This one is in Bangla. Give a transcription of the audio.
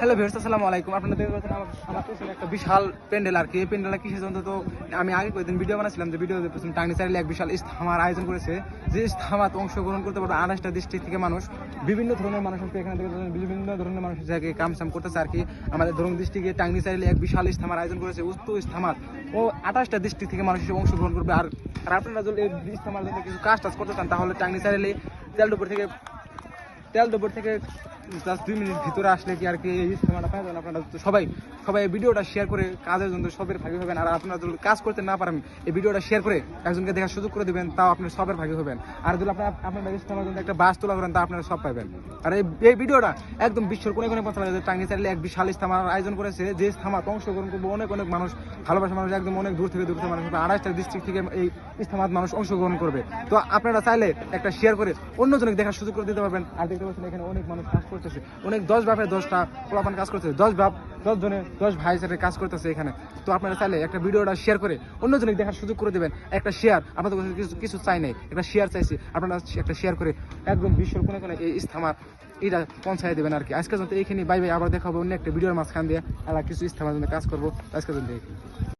হ্যালো ভিউয়ার্স আসসালামু আলাইকুম। আপনাদের আমার আমার পেছনে একটা বিশাল প্যান্ডেল আর কি। এই প্যান্ডেলটা কিসের জন্য? তো আমি আগে কয়েকদিন ভিডিও বানাচ্ছিলাম যে ভিডিও পেছনে টাঙ্গি চাইলে এক বিশাল ইস্তামার আয়োজন করেছে। যে ইস্তামাত অংশগ্রহণ করতে পারবে আঠাশটা ডিস্ট্রিক্ট থেকে মানুষ। বিভিন্ন ধরনের মানুষ আছে এখানে পাচ্ছেন, বিভিন্ন ধরনের মানুষ যাকে কাম সাম করতেছে আর কি। আমাদের ধরুন ডিস্ট্রিক্টে টাঙ্গি চাইলে এক বিশাল ইস্তামার আয়োজন করেছে উস্ত ইস্তামাত ও আঠাশটা ডিস্ট্রিক্ট থেকে মানুষ অংশগ্রহণ করবে। আর আপনারা যদি এই ইস্তামার জন্য কিছু কাজ টাজ করতে চান, তাহলে টাঙ্গি চাইলে তেলডুপুর থেকে তেলডুপুর থেকে জাস্ট দুই মিনিট ভিতরে আসলে কি আর কি এই ইস্তেমাটা পাই যাবেন আপনারা সবাই সবাই এই ভিডিওটা শেয়ার করে কাজের জন্য সবের ভাগী হবেন। আর আপনারা যদি কাজ করতে না পারেন, এই ভিডিওটা শেয়ার করে একজনকে দেখার সুযোগ করে দিবেন, তাও আপনি সবের ভাগী হবেন। আর যদি আপনার আপনার ইস্তেমার জন্য একটা বাস তোলা করেন, তা আপনারা সব পাবেন। আর এই ভিডিওটা একদম বিশ্বর কোনে কোনে পৌঁছানো যায় টাঙ্গি চাইলে এক বিশাল ইস্তেমার আয়োজন করেছে, যে ইস্তেমাত অংশগ্রহণ করবে অনেক অনেক মানুষ ভালোবাসা মানুষ, একদম অনেক দূর থেকে দূর থেকে মানুষ হবে আড়াইটা ডিস্ট্রিক্ট থেকে এই ইস্তেমাত মানুষ অংশগ্রহণ করবে। তো আপনারা চাইলে একটা শেয়ার করে অন্যজনকে দেখার সুযোগ করে দিতে পারবেন। আর দেখতে পাচ্ছেন এখানে অনেক মানুষ কাজ করতেছে। অনেক দশ ভাবে দশটা পোলাপান কাজ করতেছে। দশ ভাব দশ জনে, দশ ভাই হিসেবে কাজ করতেছে এখানে। তো আপনারা চাইলে একটা ভিডিওটা শেয়ার করে অন্যজনকে দেখার সুযোগ করে দেবেন। একটা শেয়ার আপনাদের কাছে কিছু কিছু চাই নাই। একটা শেয়ার চাইছি, আপনারা একটা শেয়ার করে একদম বিশ্বর কোনে কোনে এই ইস্তামার এটা পৌঁছায় দেবেন আর কি আজকে যত এইখানে বাই বাই, আবার দেখা হবে অন্য একটা ভিডিওর মাঝখান দিয়ে। আর কিছু ইস্তামার জন্য কাজ করব। আজকে জন্য